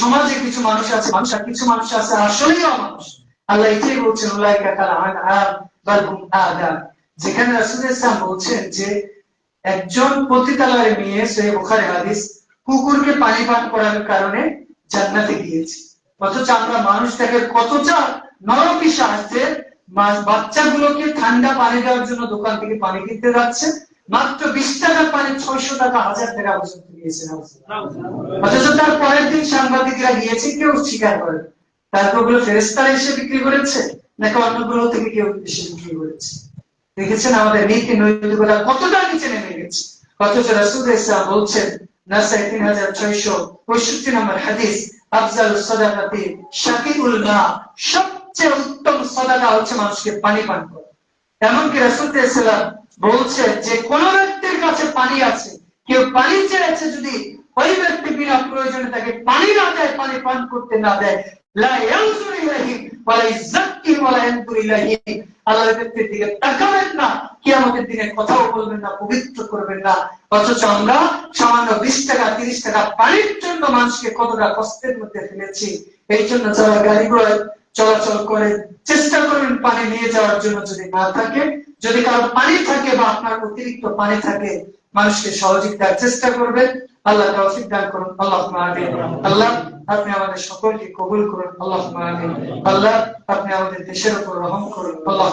সমাজে কিছু মানুষ আছে মানুষ আর কিছু মানুষ আছে, আসলেই অমানুষ। আল্লাহ এটাই বলছেন যেখানে রাসূল ইসলাম বলছেন যে, একজন পতিতালয়ের মেয়ে, সহিহ বুখারী হাদিস, কুকুরকে পানি পান করার কারণে জান্নাতে গিয়েছে। অথচ আমরা মানুষ মানুষটাকে কতটা নরপিসা যে মা- বাচ্চাগুলোকে ঠান্ডা পানি দেওয়ার জন্য দোকান থেকে পানি কিনতে যাচ্ছে মাত্র বিশ টাকার পানি ছয়শো টাকা হাজার টাকা পর্যন্ত নিয়েছে অথচ তার পরের দিন সাংবাদিকরা গিয়েছে কেউ স্বীকার করে। তারপর ওগুলো ফেরেস্তারা এসে বিক্রি করেছে নাকি অন্য গ্রহ থেকে কেউ এসে বিক্রি করেছে? দেখেছেন আমাদের নীতি নৈতিকতা কতটা নিচে নেমে গেছে? অথচ রাসুল ইসলাম বলছেন নাসাই তিন হাজার ছয়শো পঁয়ষট্টি নম্বর হাদিস আফজাল সদাকাতি শাকিউল মা সবচেয়ে উত্তম সদাকা হচ্ছে মানুষকে পানি পান করা। এমনকি রাসুল ইসলাম বলছে যে কোন ব্যক্তির কাছে পানি আছে, কেউ পানি চেয়েছে যদি ওই ব্যক্তি বিনা প্রয়োজনে তাকে পানি না দেয়, পানি পান করতে না দেয় কতটা কষ্টের মধ্যে ফেলেছি। এই জন্য যারা গাড়ি ঘোড়ায় চলাচল করে, চেষ্টা করবেন পানি নিয়ে যাওয়ার জন্য যদি না থাকে। যদি কারও পানি থাকে বা আপনার অতিরিক্ত পানি থাকে, মানুষকে সহযোগিতার চেষ্টা করবেন। আল্লাহ তৌফিক দান করুন। আল্লাহ আল্লাহ, আপনি আমাদের সকলকে কবুল করুন। আল্লাহ আল্লাহ, আপনি আমাদের দেশের উপর রহম করুন। আল্লাহ